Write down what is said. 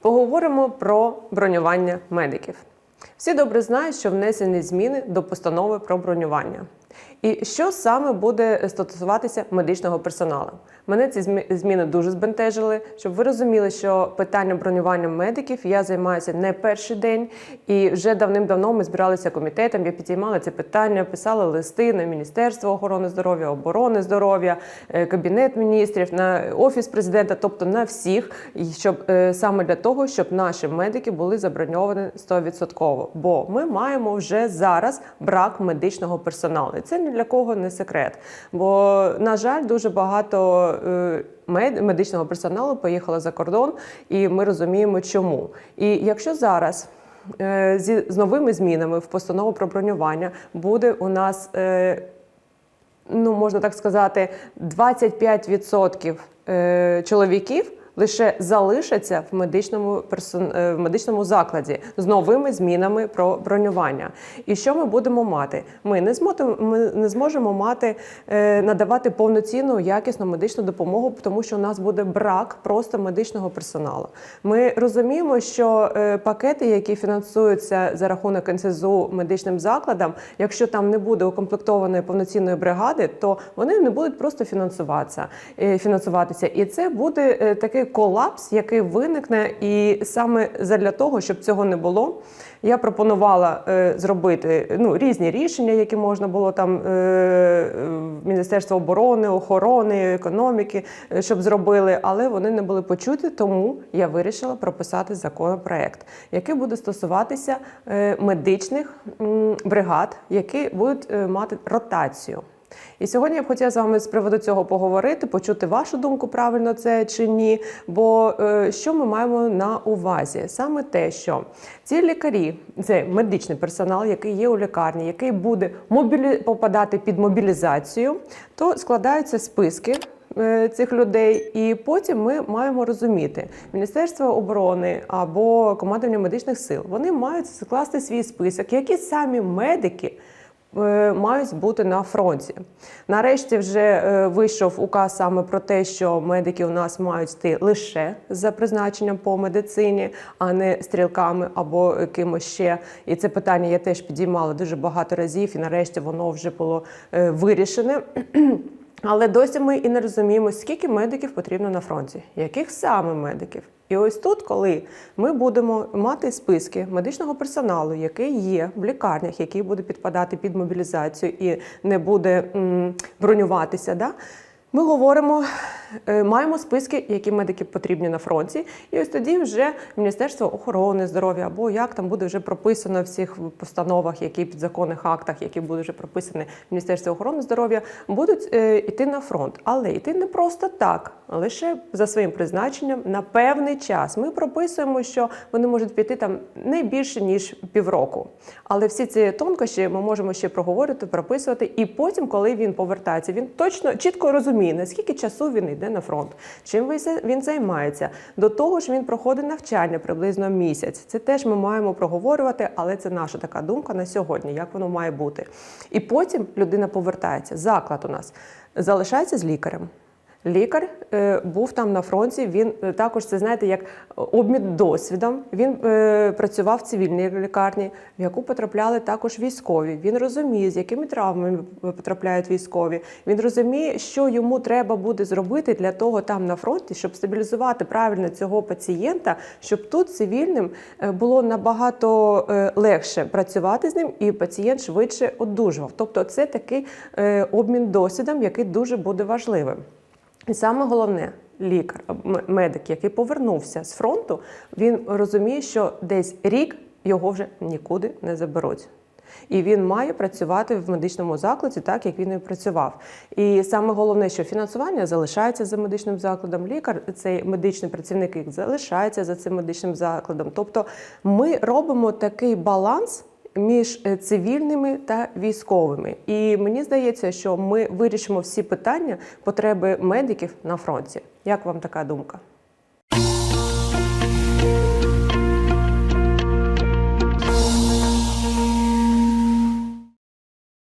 Поговоримо про бронювання медиків. Всі добре знають, що внесені зміни до постанови про бронювання. І що саме буде стосуватися медичного персоналу? Мене ці змі- зміни дуже збентежили, щоб ви розуміли, що питання бронювання медиків я займаюся не перший день, і вже давним-давно ми збиралися комітетом. Я підіймала це питання, писала листи на Міністерство охорони здоров'я, оборони здоров'я, е, кабінет міністрів, на офіс президента, тобто на всіх, щоб е, саме для того, щоб наші медики були заброньовані 100%. Бо ми маємо вже зараз брак медичного персоналу. Це ні для кого не секрет. Бо, на жаль, дуже багато е, медичного персоналу поїхало за кордон, і ми розуміємо, чому. І якщо зараз. е, Зі з новими змінами в постанову про бронювання буде у нас е, ну можна так сказати, 25% е, чоловіків лише залишаться в медичному персон... е, в медичному закладі з новими змінами про бронювання. І що ми будемо мати? Ми не зможемо, ми не зможемо мати е, надавати повноцінну якісну медичну допомогу, тому що у нас буде брак просто медичного персоналу. Ми розуміємо, що е, пакети, які фінансуються за рахунок НСЗУ медичним закладам, якщо там не буде укомплектованої повноцінної бригади, то вони не будуть просто фінансуватися, фінансуватися. І це буде такий колапс, який виникне. І саме задля того, щоб цього не було, я пропонувала е, зробити ну, різні рішення, які можна було там е, е, Міністерство оборони, охорони, економіки, е, щоб зробили, але вони не були почуті. Тому я вирішила прописати законопроект, який буде стосуватися медичних бригад, які будуть мати ротацію. І сьогодні я б хотіла з вами з приводу цього поговорити, почути вашу думку, правильно це чи ні. Бо е, що ми маємо на увазі? Саме те, що ці лікарі, це медичний персонал, який є у лікарні, який буде мобілі... попадати під мобілізацію, то складаються списки. е, Цих людей, і потім ми маємо розуміти Міністерство оборони або командування медичних сил. Вони мають скласти свій список, які самі медики мають бути на фронті. Нарешті вже е, вийшов указ саме про те, що медики у нас мають йти лише за призначенням по медицині, а не стрілками або кимось ще. І це питання я теж підіймала дуже багато разів, і нарешті воно вже було е, вирішене. Але досі ми і не розуміємо, скільки медиків потрібно на фронті, яких саме медиків. І ось тут, коли ми будемо мати списки медичного персоналу, який є в лікарнях, який буде підпадати під мобілізацію і не буде м, бронюватися, да? ми говоримо, маємо списки, які медики потрібні на фронті, і ось тоді вже Міністерство охорони здоров'я або як там буде вже прописано в всіх постановах, які підзаконних актах, які будуть вже прописані в Міністерстві охорони здоров'я, будуть е, йти на фронт. Але йти не просто так, а лише за своїм призначенням на певний час. Ми прописуємо, що вони можуть піти там не більше ніж півроку. Але всі ці тонкощі ми можемо ще проговорити, прописувати. І потім, коли він повертається, він точно чітко розуміє, наскільки часу він йде на фронт, чим він займається. До того ж, він проходить навчання приблизно місяць. Це теж ми маємо проговорювати, але це наша така думка на сьогодні, як воно має бути. І потім людина повертається. Заклад у нас залишається з лікарем. Лікар е, був там на фронті. Він е, також це знаєте, як обмін досвідом. Він е, працював в цивільній лікарні, в яку потрапляли також військові. Він розуміє, з якими травмами потрапляють військові. Він розуміє, що йому треба буде зробити для того там на фронті, щоб стабілізувати правильно цього пацієнта, щоб тут цивільним е, було набагато е, легше працювати з ним, і пацієнт швидше одужував. Тобто, це такий е, обмін досвідом, який дуже буде важливим. І саме головне, лікар, медик, який повернувся з фронту, він розуміє, що десь рік його вже нікуди не заберуть. І він має працювати в медичному закладі так, як він і працював. І саме головне, що фінансування залишається за медичним закладом. Лікар, цей медичний працівник залишається за цим медичним закладом. Тобто ми робимо такий баланс між е, цивільними та військовими. І мені здається, що ми вирішимо всі питання потреби медиків на фронті. Як вам така думка?